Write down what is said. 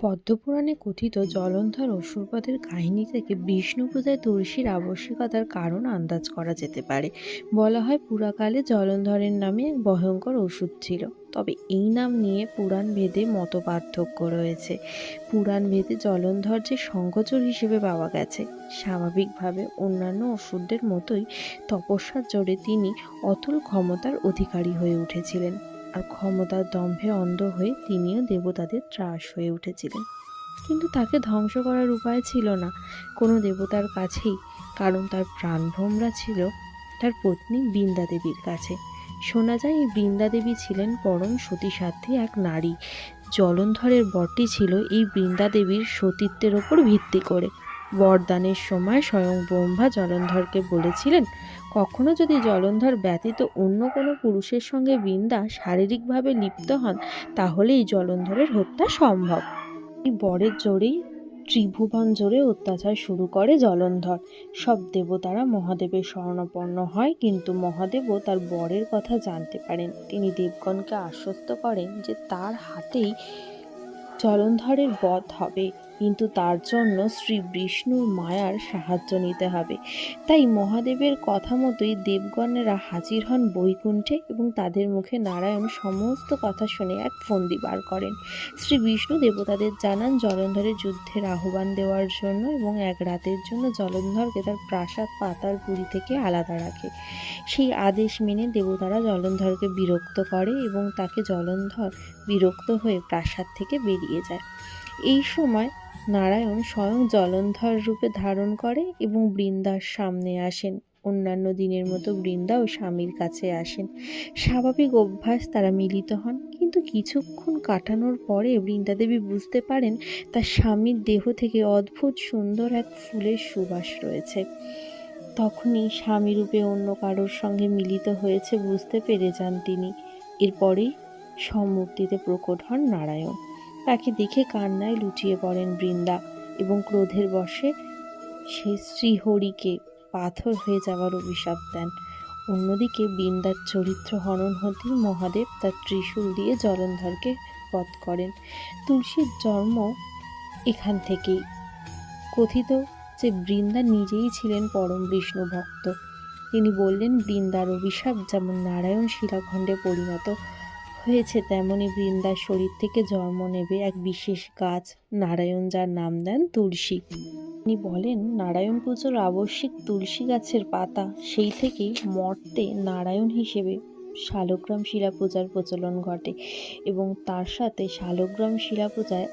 পদ্মপুরাণে কথিত জলন্ধর অসুরবধের কাহিনী থেকে বিষ্ণু পূজায় তুলসীর আবশ্যিকতার কারণ আন্দাজ করা যেতে পারে। বলা হয় পুরাকালে জলন্ধরের নামে এক ভয়ঙ্কর ওষুধ ছিল। তবে এই নাম নিয়ে পুরাণ ভেদে মত পার্থক্য রয়েছে। পুরাণ ভেদে জলন্ধর যে শঙ্খচূড় হিসেবে পাওয়া গেছে, স্বাভাবিকভাবে অন্যান্য ওষুধদের মতোই তপস্যার জোরে তিনি অতুল ক্ষমতার অধিকারী হয়ে উঠেছিলেন। আর ক্ষমতার দম্ভে অন্ধ হয়ে তিনিও দেবতাদের ত্রাস হয়ে উঠেছিলেন। কিন্তু তাকে ধ্বংস করার উপায় ছিল না। কোনো দেবতার কাছেই, কারণ তার প্রাণভ্রমরা ছিল তার পত্নী বৃন্দা দেবীর কাছে। শোনা যায়, এই বৃন্দা দেবী ছিলেন পরম সতীসাধ্যী এক নারী। জলন্ধরের বরটি ছিল এই বৃন্দা দেবীর সতীত্বের ওপর ভিত্তি করে। বরদানের সময় স্বয়ং ব্রহ্মা জলন্ধরকে বলেছিলেন, কখনো যদি জলন্ধর ব্যতীত অন্য কোনো পুরুষের সঙ্গে বৃন্দা শারীরিকভাবে লিপ্ত হন তাহলে এই জলন্ধরের হত্যা সম্ভব। এই বরের জোরেই ত্রিভুবন জোরে অত্যাচার শুরু করে জলন্ধর। সব দেবতারা মহাদেবের শরণাপন্ন হয়, কিন্তু মহাদেবও তার বরের কথা জানতে পারেন। তিনি দেবগণকে আশ্বস্ত করেন যে তার হাতেই জলন্ধরের বধ হবে। কিন্তু তার জন্য শ্রী বিষ্ণুর মায়ার সাহায্য নিতে হবে। তাই মহাদেবের কথা মতোই দেবগণেরা হাজির হন বৈকুণ্ঠে এবং তাদের মুখে নারায়ণ সমস্ত কথা শুনে এক ফন্দি বার করেন। শ্রী বিষ্ণু দেবতাদের জানান জলন্ধরের যুদ্ধের আহ্বান দেওয়ার জন্য এবং এক রাতের জন্য জলন্ধরকে তার প্রাসাদ পাতালপুরী থেকে আলাদা রাখে। সেই আদেশ মেনে দেবতারা জলন্ধরকে বিরক্ত করে এবং তাকে জলন্ধর বিরক্ত হয়ে প্রাসাদ থেকে বেরিয়ে যায়। এই সময় নারায়ণ স্বয়ং জলন্ধর রূপে ধারণ করে এবং বৃন্দার সামনে আসেন। অন্যান্য দিনের মতো বৃন্দা ও স্বামীর কাছে আসেন। স্বাভাবিক অভ্যাস তারা মিলিত হন, কিন্তু কিছুক্ষণ কাটানোর পরে বৃন্দাদেবী বুঝতে পারেন তার স্বামীর দেহ থেকে অদ্ভুত সুন্দর এক ফুলের সুবাস রয়েছে। তখনই স্বামী রূপে অন্য কারোর সঙ্গে মিলিত হয়েছে বুঝতে পেরে যান তিনি। এরপরেই সম্মুক্তিতে প্রকট হন নারায়ণ। তাকে দেখে কান্নায় লুটিয়ে পড়েন বৃন্দা এবং ক্রোধের বশে সে শ্রীহরিকে পাথর হয়ে যাওয়ার অভিশাপ দেন। অন্যদিকে বৃন্দার চরিত্র হনন হতেই মহাদেব তার ত্রিশূল দিয়ে জলন্ধরকে বধ করেন। তুলসীর জন্ম এখান থেকেই। কথিত যে বৃন্দা নিজেই ছিলেন পরম বিষ্ণু ভক্ত। তিনি বললেন, বৃন্দার অভিশাপ যেমন নারায়ণ শিলাখণ্ডে পরিণত হয়েছে তেমনই বৃন্দার শরীর থেকে জন্ম নেবে এক বিশেষ গাছ, নারায়ণ যার নাম দেন তুলসী। তিনি বলেন, নারায়ণ পুজোর আবশ্যিক তুলসী গাছের পাতা, সেই থেকেই মর্তে নারায়ণ হিসেবে শালগ্রাম শিলা পূজার প্রচলন ঘটে এবং তার সাথে শালগ্রাম শিলা পূজায়